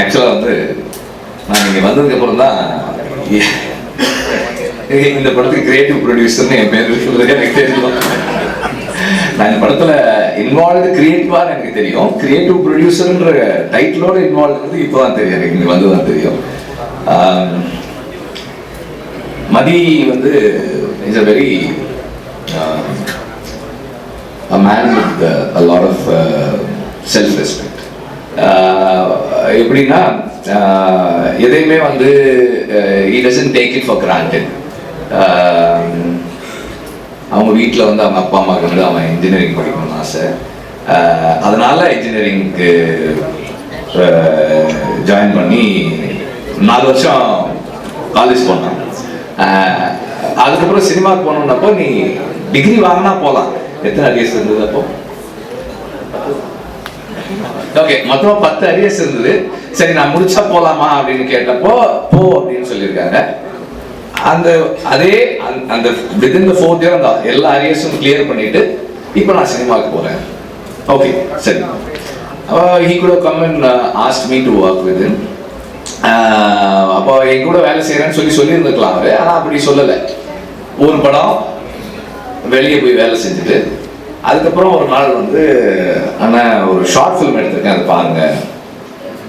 ஆக்சுவலாக வந்து நான் இங்கே வந்ததுக்கப்புறம் தான் இந்த படத்துக்கு கிரியேட்டிவ் ப்ரொடியூசர்னு என் பேர் இருக்கிறது எனக்கு தெரியும். நான் இந்த படத்தில் இன்வால்வ்டு கிரியேட்டிவாக எனக்கு தெரியும். கிரியேட்டிவ் ப்ரொடியூசர்ன்ற டைட்டிலோட இன்வால்வ் வந்து இப்போ தான் தெரியும் எனக்கு இங்கே வந்து தான் தெரியும் மதி வந்து is a very a man with uh, a lot of uh, self respect எப்படின்னா எதையுமே வந்து he doesn't take it for அவங்க வீட்டில் வந்து அவங்க அப்பா அம்மாவுக்கு வந்து அவன் இன்ஜினியரிங் படிக்கணும்னு ஆசை. அதனால இன்ஜினியரிங்க்கு ஜாயின் பண்ணி நாலு வருஷம் காலேஜ் போனான் அதுக்கப்புறம் சினிமாவுக்கு போனோம்னப்போ நீ டிகிரி வாங்கினா போகலாம் எத்தனை அரியர்ஸ் இருந்தது அப்போ? ஓகே மொத்தம் பத்து அரியர்ஸ் இருந்தது. சரி நான் முடிச்சா போலாமா அப்படின்னு கேட்டப்போ போ அப்படின்னு சொல்லியிருக்காங்க. அந்த அதே அந்த- அந்த வித்தின் ஃபோர்த் இயர் அந்த எல்லா அரியர்ஸும் கிளியர் பண்ணிட்டு இப்போ நான் சினிமாவுக்கு போறேன். ஓகே சரி. ஹீ கூட come and asked me to work with அப்போ என் கூட வேலை செய்யறேன்னு சொல்லி சொல்லியிருந்துக்கலாம் அவரு. ஆனால் அப்படி சொல்லலை. ஒரு படம் வெளியே போய் வேலை செஞ்சுட்டு அதுக்கப்புறம் ஒரு நாள் வந்து அண்ணா ஒரு ஷார்ட் ஃபிலிம் எடுத்திருக்கேன் அதை பாருங்க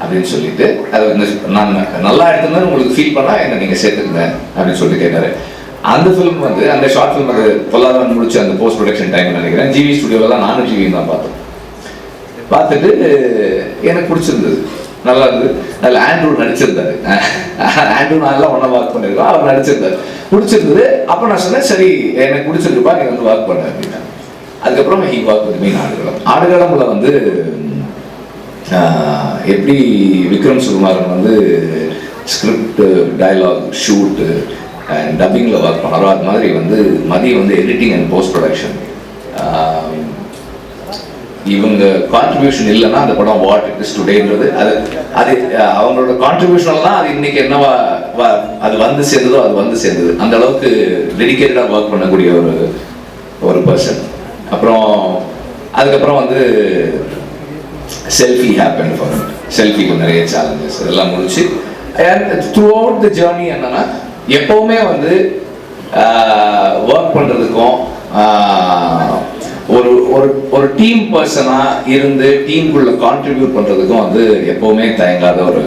அப்படின்னு சொல்லிட்டு அது வந்து நான் நல்லா எடுத்திருந்தேன் உங்களுக்கு ஃபீல் பண்ணா என்ன நீங்க சேர்த்துக்கங்க அப்படின்னு சொல்லி கேட்டாரு. அந்த ஃபிலிம் வந்து அந்த ஷார்ட் ஃபிலிம் அது பொல்லாதவன் முடிச்சு அந்த போஸ்ட் ப்ரொடக்ஷன் டைம் நினைக்கிறேன். ஜிவி ஸ்டுடியோவில் தான் நானும் ஜிவியும் தான் பார்த்தோம். பார்த்துட்டு எனக்கு பிடிச்சிருந்தது. நல்லா இருந்தது. அதில் ஆண்ட்ரூ நடிச்சிருந்தாரு. ஆண்ட்ரூ நல்லா ஒன்றா ஒர்க் பண்ணிருக்கோம் அவர் நடிச்சிருந்தாரு. பிடிச்சிருந்தது. அப்போ நான் சொன்னேன் சரி எனக்கு பிடிச்சிருக்குப்பா நீ வந்து ஒர்க் பண்ண அப்படின்னா. அதுக்கப்புறம் he walk with me Aadukalam. ஆடுகளம்ல வந்து எப்படி விக்ரம் சுகுமாரன் வந்து ஸ்கிரிப்ட் டயலாக் ஷூட்டு அண்ட் டப்பிங்கில் ஒர்க் பண்ணாரோ அது மாதிரி வந்து மதியம் வந்து எடிட்டிங் அண்ட் போஸ்ட் ப்ரொடக்ஷன் இவங்க கான்ட்ரிபியூஷன் இல்லைன்னா அந்த படம் வாட் இட் இஸ் டுடேன்றது அது அது அவங்களோட கான்ட்ரிபியூஷன் தான் அது இன்னைக்கு என்னவா அது வந்து சேர்ந்ததோ அது வந்து சேர்ந்தது. அந்த அளவுக்கு டெடிக்கேட்டடாக ஒர்க் பண்ணக்கூடிய ஒரு ஒரு பர்சன் அப்புறம் அதுக்கப்புறம் வந்து செல்ஃபி ஹேப்பன் ஃபார் செல்ஃபிக்கு நிறைய சேலஞ்சஸ் இதெல்லாம் முடிச்சு த்ரூ அவுட் த ஜேர்னி என்னன்னா எப்பவுமே வந்து ஒர்க் பண்ணுறதுக்கும் ஒரு ஒரு ஒரு டீம் பர்சனாக இருந்து டீமுக்குள்ள கான்ட்ரிபியூட் பண்ணுறதுக்கும் வந்து எப்பவுமே தயங்காத ஒரு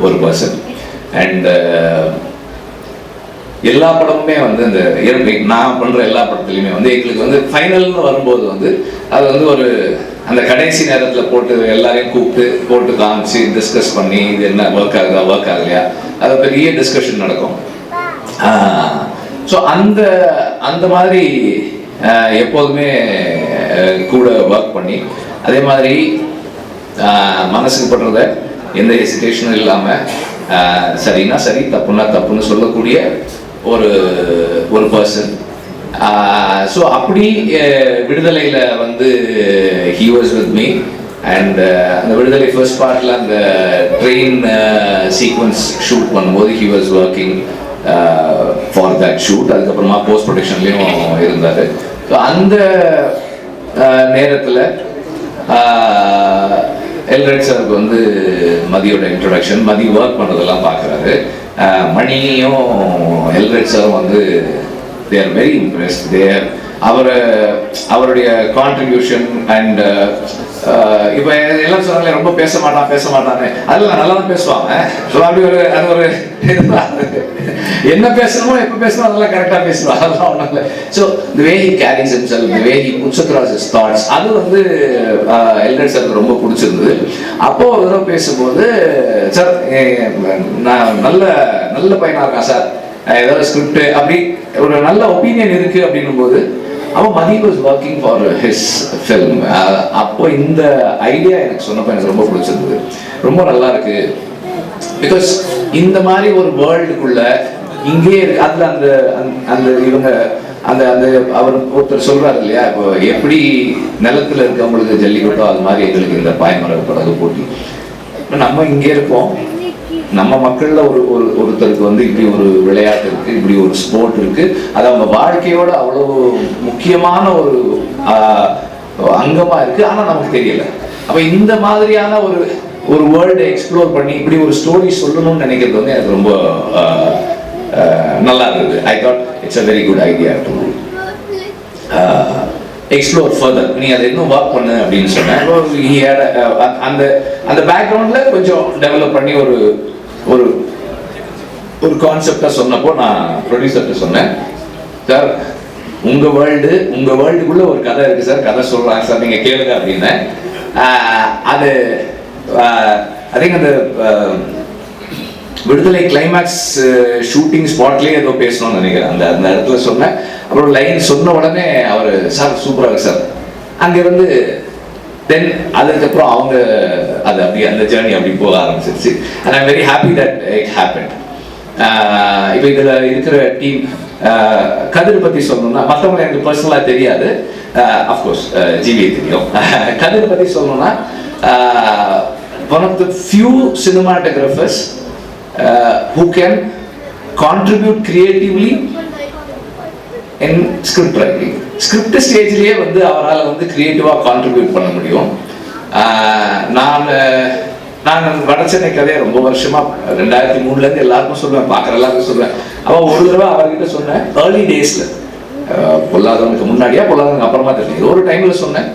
ஒரு பர்சன் அண்ட் எல்லா படமுமே வந்து அந்த இரண்டு நான் பண்ற எல்லா படத்துலையுமே வந்து எங்களுக்கு வந்து ஃபைனல்னு வரும்போது வந்து அது வந்து ஒரு அந்த கடைசி நேரத்தில் போட்டு எல்லாரையும் கூப்பிட்டு போட்டு காமிச்சு டிஸ்கஸ் பண்ணி இது என்ன ஒர்க் ஆகுதா ஒர்க் ஆகலையா அது பெரிய டிஸ்கஷன் நடக்கும். ஸோ அந்த அந்த மாதிரி எப்போதுமே கூட ஒர்க் பண்ணி அதே மாதிரி மனசுக்கு படுறத எந்த ஹெசிடேஷனும் இல்லாமல் சரின்னா சரி தப்புன்னா தப்புன்னு சொல்லக்கூடிய ஒரு ஒரு பர்சன் ஸோ அப்படி விடுதலையில் வந்து he was with me and அந்த விடுதலை ஃபர்ஸ்ட் பார்ட்டில் அந்த ட்ரெயின் சீக்வன்ஸ் ஷூட் பண்ணும்போது he was working for that shoot அதுக்கப்புறமா போஸ்ட் ப்ரொடக்ஷன்லேயும் இருந்தார். ஸோ அந்த நேரத்தில் எல்ரெட் சாருக்கு வந்து மதியோட இன்ட்ரொடக்ஷன் மதி ஒர்க் பண்ணுறதெல்லாம் பார்க்குறாரு மணியும் எல்ரெட் சாரும் வந்து they are very impressed there அவர் அவருடைய கான்ட்ரிபியூஷன் அண்ட் இப்போ எல்லாம் சொன்னாங்களே ரொம்ப பேச மாட்டான் பேச மாட்டான்னு. அதெல்லாம் நல்லா தான் பேசுவாங்க அப்படி ஒரு அது ஒரு என்ன பேசணுமோ எப்போ பேசணும் அதெல்லாம் கரெக்டாக பேசுவாங்க அதெல்லாம் ஒன்றும் இல்லை. So the way he carries himself the way he puts across அது வந்து uh, எல்டர் சார் ரொம்ப பிடிச்சிருந்தது. அப்போ ஒரு தடவை பேசும்போது சார் நான் நல்ல நல்ல பையனா இருக்கான் சார் ஏதாவது ஸ்கிரிப்ட் அப்படி ஒரு நல்ல ஒப்பீனியன் இருக்கு அப்படின்னும் போது அவன் Mathi was working for his film அப்போ இந்த ஐடியா எனக்கு சொன்னப்போ எனக்கு ரொம்ப பிடிச்சிருந்தது. ரொம்ப நல்லா இருக்கு. பிகாஸ் இந்த மாதிரி ஒரு வேர்ல்டுக்குள்ள இங்கே இருக்கு. அதுல அந்த அந்த- அந்த இவங்க அந்த அந்த அவர் ஒருத்தர் சொல்றாரு இல்லையா? இப்போ எப்படி நிலத்துல இருக்கவங்களுக்கு ஜல்லிக்கட்டோ அது மாதிரி எங்களுக்கு இந்த பாய்மர படகு போட்டி நம்ம இங்கே இருக்கோம். நம்ம மக்கள்ல ஒரு ஒரு ஒருத்தருக்கு வந்து இப்படி ஒரு விளையாட்டு இருக்கு இப்படி ஒரு ஸ்போர்ட் இருக்கு. அது அவங்க வாழ்க்கையோட அவ்வளவு முக்கியமான ஒரு அங்கமாக அங்கமா இருக்கு. ஆனா நமக்கு தெரியல. அப்ப இந்த மாதிரியான ஒரு ஒரு வேர்ல்டை எக்ஸ்ப்ளோர் பண்ணி இப்படி ஒரு ஸ்டோரி சொல்லணும்னு நினைக்கிறது வந்து எனக்கு ரொம்ப நல்லா இருந்தது. I thought it's a very good idea to explore further நீ அதை இன்னும் ஒர்க் பண்ணு அப்படின்னு சொன்னேன். Uh, அந்த அந்த பேக்ரவுண்டில் கொஞ்சம் டெவலப் பண்ணி ஒரு ஒரு ஒரு கான்செப்டை சொன்னப்போ நான் ப்ரொடியூசர்கிட்ட சொன்னேன். சார் உங்கள் வேர்ல்டு உங்கள் வேர்ல்டுக்குள்ளே ஒரு கதை இருக்குது சார் கதை சொல்கிறாங்க சார் நீங்கள் கேளுங்க அப்படின்னேன். அது ஐ திங்க் அந்த விடுதலை கிளைமேக்ஸ் ஷூட்டிங் ஸ்பாட்லயே ஏதோ பேசணும்னு நினைக்கிறேன். அந்த அந்த இடத்துல சொன்னேன். அப்புறம் லைன் சொன்ன உடனே அவர் சார் சூப்பராக இருக்கு சார். அங்கேருந்து தென் அதுக்கப்புறம் அவங்க அது அப்படி அந்த ஜேர்னி அப்படி போக ஆரம்பிச்சிருச்சு. And I'm very happy that it happen இப்போ இதில் இருக்கிற டீம் கதிர் பற்றி சொல்லணும்னா மற்றவங்க எனக்கு பர்சனலாக தெரியாது. அஃப்கோர்ஸ் ஜிவியை தெரியும். கதிர் பற்றி சொல்லணும்னா one of the few cinematographers Uh, who can contribute creatively in script writing. Script ஸ்டேஜ்லேயே வந்து அவரால் வந்து கிரியேட்டிவாக கான்ட்ரிபியூட் பண்ண முடியும். Uh, நான் uh, நான் நான் வடச்சென்னை கதையை ரொம்ப வருஷமாக ரெண்டாயிரத்தி மூணுலேருந்து எல்லாருக்கும் சொல்லுவேன் பார்க்குற எல்லாருக்கும் சொல்லுவேன் அவன் ஒரு தடவை அவர்கிட்ட சொன்னேன் ஏர்லி டேஸில் பொல்லாதவனுக்கு முன்னாடியா பொல்லாதவனுக்கு அப்புறமா தெரியல. ஒரு டைமில் சொன்னேன்.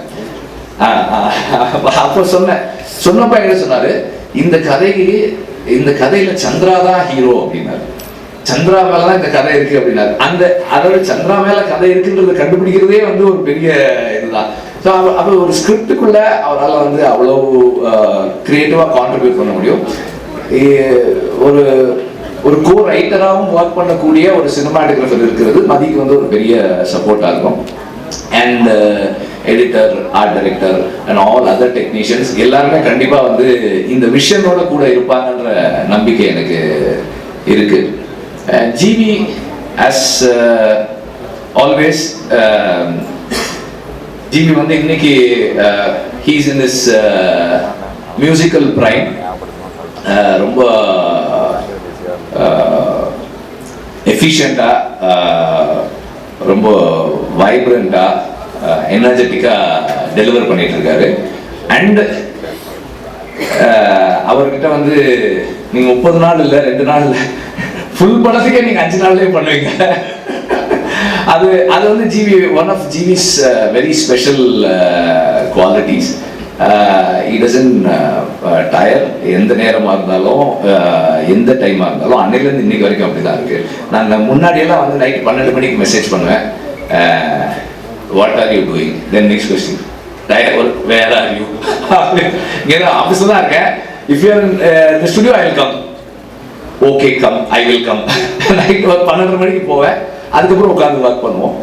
அப்போ சொன்னேன். சொன்னப்ப என்ன சொன்னார்? இந்த கதைக்கு இந்த கதையில சந்திரா தான் ஹீரோ அப்படின்னாரு. சந்திரா மேல தான் இந்த கதை இருக்கு அப்படின்னாரு. அந்த அதாவது சந்திரா மேல கதை இருக்குன்றதை கண்டுபிடிக்கிறதே வந்து ஒரு பெரிய இதுதான். ஸோ அப்போ ஒரு ஸ்கிரிப்டுக்குள்ள அவரால் வந்து அவ்வளவு கிரியேட்டிவா கான்ட்ரிபியூட் பண்ண முடியும். ஒரு ஒரு கோ ரைட்டராகவும் ஒர்க் பண்ணக்கூடிய ஒரு சினிமாட்டோகிராஃபர் இருக்கிறது. மதிக்கு வந்து ஒரு பெரிய சப்போர்ட்டாக இருக்கும். And editor art director and all other technicians எல்லாருமே கண்டிப்பாக வந்து இந்த விஷனோட கூட இருப்பாங்கன்ற நம்பிக்கை எனக்கு இருக்கு. ஜிவி ஆஸ் ஆல்வேஸ் ஜிவி வந்து இன்னைக்கு he's in this musical prime ரொம்ப uh, எஃபிஷியண்ட்டாக uh, ரொம்ப வைப்ரண்ட்டாக எனர்ஜெட்டிக்காக டெலிவர் பண்ணிட்டு இருக்காரு அண்ட் அவர்கிட்ட வந்து நீங்க முப்பது நாள் இல்லை ரெண்டு நாள் இல்லை ஃபுல் படத்துக்கே நீங்க அஞ்சு நாள்லயே பண்ணுவீங்க. அது அது வந்து GV one of GV's very special qualities இடசன் டயர் எந்த நேரமாக இருந்தாலும் எந்த டைமாக இருந்தாலும் அன்னையிலேருந்து இன்னைக்கு வரைக்கும் அப்படி தான் இருக்கு. நான் முன்னாடியெல்லாம் வந்து நைட் பன்னெண்டு மணிக்கு மெசேஜ் பண்ணுவேன். What are you doing then next question tired work where are you இங்கே ஆஃபீஸில் தான் இருக்கேன். If you the studio I will come okay come I will come night work பன்னெண்டு மணிக்கு போவேன். அதுக்கப்புறம் உட்காந்து ஒர்க் பண்ணுவோம்.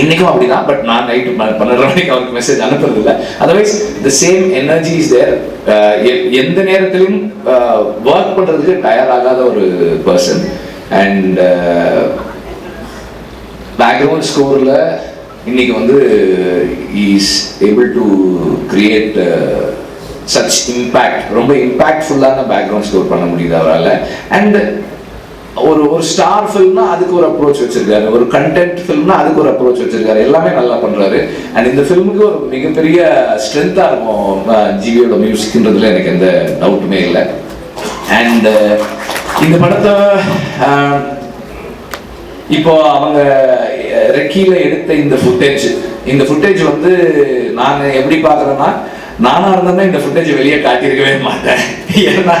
இன்னைக்கும் அப்படிதான். பட் நான் நைட்டு பன்னெண்டு மணிக்கு அவருக்கு மெசேஜ் அனுப்புறது இல்லை otherwise the same energy is there எந்த நேரத்திலும் uh, ஒர்க் பண்றதுக்கு டயர் ஆகாத ஒரு பர்சன் அண்ட் பேக்ரவுண்ட் ஸ்கோரில் இன்னைக்கு வந்து is able to create such impact ரொம்ப இம்பேக்ட்ஃபுல்லான பேக்ரவுண்ட் ஸ்கோர் பண்ண முடியுது அவரால். அண்ட் ஒரு ஒரு ஸ்டார் ஃபில்ம்னா அதுக்கு ஒரு அப்ரோச் வச்சிருக்காரு. ஒரு கண்டென்ட் ஃபில்ம்னா அதுக்கு ஒரு அப்ரோச் வச்சிருக்காரு. எல்லாமே நல்லா பண்றாரு. அண்ட் இந்த ஃபில்முக்கு ஒரு மிகப்பெரிய ஸ்ட்ரென்த்தா இருக்கும் ஜிவியோட மியூசிக்ன்றதுல எனக்கு எந்த டவுட்டுமே இல்லை. அண்ட் uh, இந்த படத்தை இப்போ அவங்க ரெக்கியில் எடுத்த இந்த ஃபுட்டேஜ் இந்த ஃபுட்டேஜ் வந்து நான் எப்படி பார்க்குறேன்னா நானா இருந்தேன்னா இந்த ஃபுட்டேஜ் வெளியே காட்டியிருக்கவே மாட்டேன். ஏன்னா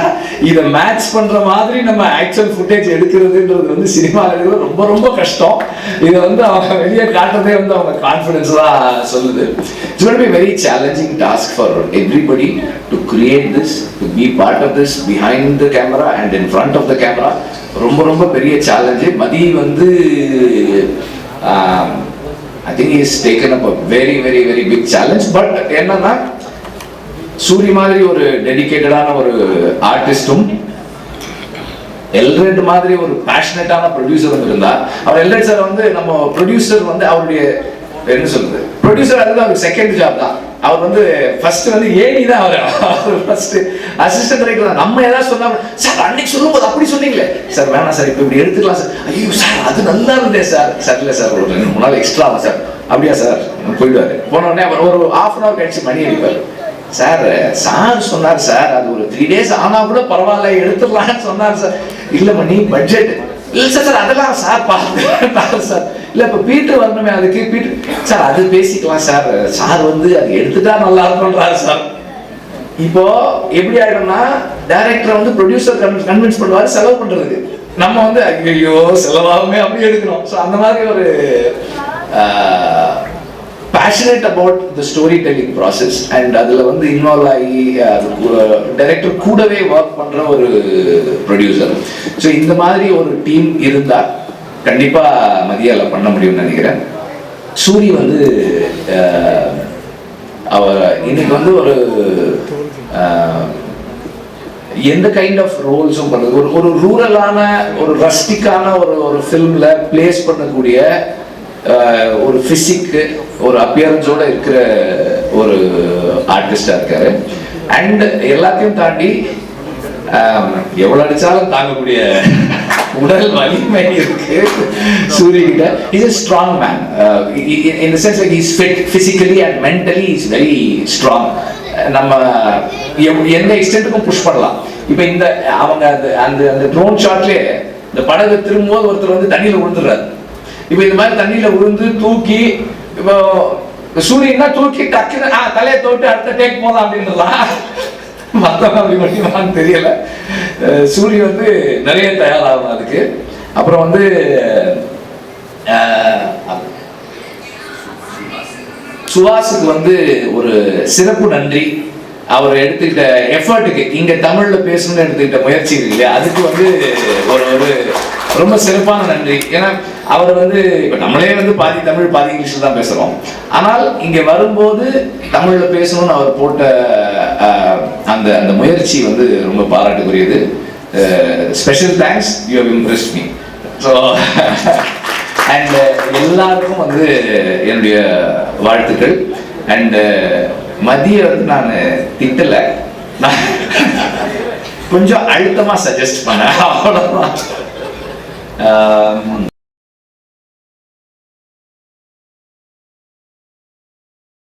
இதை மேட்ச் பண்ற மாதிரி நம்ம ஆக்சுவல் ஃபுட்டேஜ் எடுக்கிறதுன்றது வந்து சினிமா எடுக்கிறது ரொம்ப ரொம்ப கஷ்டம். இதை வந்து அவங்க வெளியே காட்டுறதே வந்து அவங்க கான்ஃபிடன்ஸ் தான் சொல்லுது. It's be very challenging task for everybody to create this to be part of this behind the camera and in front of the camera ரொம்ப ரொம்ப பெரிய சேலஞ்சு மதி வந்து I think is taken up a very very very big challenge but என்னன்னா சூரி மாதிரி ஒரு டெடிகேட்டடான ஒரு ஆர்டிஸ்டும் எல்ரெட் மாதிரி ஒரு பேஷனட்டான ப்ரொடியூசரும் இருந்தா அவர் எல்ரெட் சார் வந்து நம்ம ப்ரொடியூசர் வந்து அவருடைய என்ன சொல்றது ப்ரொடியூசர் அது அவருக்கு செகண்ட் ஜாப் தான். அவர் வந்து ஃபர்ஸ்ட் வந்து ஏனி தான் அவர். அவர் ஃபர்ஸ்ட் அசிஸ்டன்ட் டைரக்டர் தான். நம்ம ஏதாவது சொன்னா சார் அன்னைக்கு சொல்லும்போது அப்படி சொன்னீங்களே. சார் வேணாம் சார் இப்போ இப்படி எடுத்துக்கலாம் சார். ஐயோ சார் அது நல்லா இருந்தே சார். சார் இல்லை சார் ஒரு ரெண்டு மூணு நாள் எக்ஸ்ட்ரா சார். அப்படியா சார்? போயிடுவாரு போன உடனே அவர் ஒரு ஹாஃப் அன் ஹவர் கழிச்சு மணி அடிப்பார். சார் சார் சொன்னார் சார் அது ஒரு த்ரீ டேஸ் ஆனா கூட பரவாயில்ல எடுத்துடலாம்னு சொன்னார் சார். இல்ல மணி பட்ஜெட் இல்லை சார் சார் அதெல்லாம் சார் பார்த்து சார். இல்லை இப்போ பீட்டர் வரணுமே அதுக்கு பீட்டு சார் அது பேசிக்கலாம் சார். சார் வந்து அது எடுத்துட்டா நல்லா இருக்கும்ன்றாரு சார். இப்போ எப்படி ஆயிடும்னா டைரக்டரை வந்து ப்ரொடியூசர் கன்வின்ஸ் பண்ணுவாரு செலவு பண்றதுக்கு. நம்ம வந்து ஐயோ செலவாகுமே அப்படி எடுக்கணும். ஸோ அந்த மாதிரி ஒரு passionate about the story telling process and அதில் வந்து இன்வால்வ் ஆகி அது டைரக்டர் கூடவே ஒர்க் பண்ணுற ஒரு ப்ரொடியூசர் ஸோ இந்த மாதிரி ஒரு டீம் இருந்தால் கண்டிப்பாக மதியால பண்ண முடியும்னு நினைக்கிறேன். சூரி வந்து அவ அவர் இன்னைக்கு வந்து ஒரு எந்த கைண்ட் ஆஃப் ரோல்ஸும் பண்ணுறது ஒரு ஒரு ரூரலான ஒரு ரஸ்டிக்கான ஒரு ஒரு ஃபிலிமில் பிளேஸ் பண்ணக்கூடிய ஒரு ஃபிசிக்கு ஒரு அப்பியரன்ஸோட இருக்கிற ஒரு ஆர்டிஸ்டாக இருக்காரு. அண்ட் எல்லாத்தையும் தாண்டி எவ்வளோ எவ்வளவு அடிச்சாலும் தாங்கக்கூடிய உடல் வலிமை இருக்கு. சூரியகிட்ட. Is a strong man in the sense like is fit physically and mentally is very strong நம்ம எந்த எக்ஸ்டென்ட்டுக்கும் புஷ் பண்ணலாம். இப்போ இந்த அவங்க அந்த அந்த அந்த ட்ரோன் ஷாட்லயே இந்த படகு திரும்பும்போது ஒருத்தர் வந்து தண்ணியில விழுந்துடுறாரு இப்போ இந்த மாதிரி தண்ணியில விழுந்து தூக்கி இப்போ சூரியன்னா தூக்கி டக்குன்னு ஆ தலையை தொட்டு அடுத்த டேக் போகலாம் அப்படின்றலாம் மற்றவங்க அப்படி பண்ணிடுவான்னு தெரியல. சூரிய வந்து நிறைய தயாராகும் அதுக்கு. அப்புறம் வந்து அஹ், சுவாஸுக்கு வந்து ஒரு சிறப்பு நன்றி. அவர் எடுத்துக்கிட்ட எஃபர்ட்டுக்கு இங்க தமிழ்ல பேசணும்னு எடுத்துக்கிட்ட முயற்சி இருக்கு இல்லையா? அதுக்கு வந்து ஒரு ஒரு ரொம்ப சிறப்பான நன்றி. ஏன்னா அவர் வந்து இப்போ நம்மளே வந்து பாதி தமிழ் பாதி இங்கிலீஷில் தான் பேசுகிறோம் ஆனால் இங்கே வரும்போது தமிழில் பேசணும்னு அவர் போட்ட அந்த அந்த முயற்சி வந்து ரொம்ப பாராட்டுக்குரியது. Special thanks you how impressed me so and எல்லாருக்கும் வந்து என்னுடைய வாழ்த்துக்கள். அண்டு மதிய வந்து நான் திட்டலை. நான் கொஞ்சம் அழுத்தமாக சஜஸ்ட் பண்ணேன். அவ்வளோதான்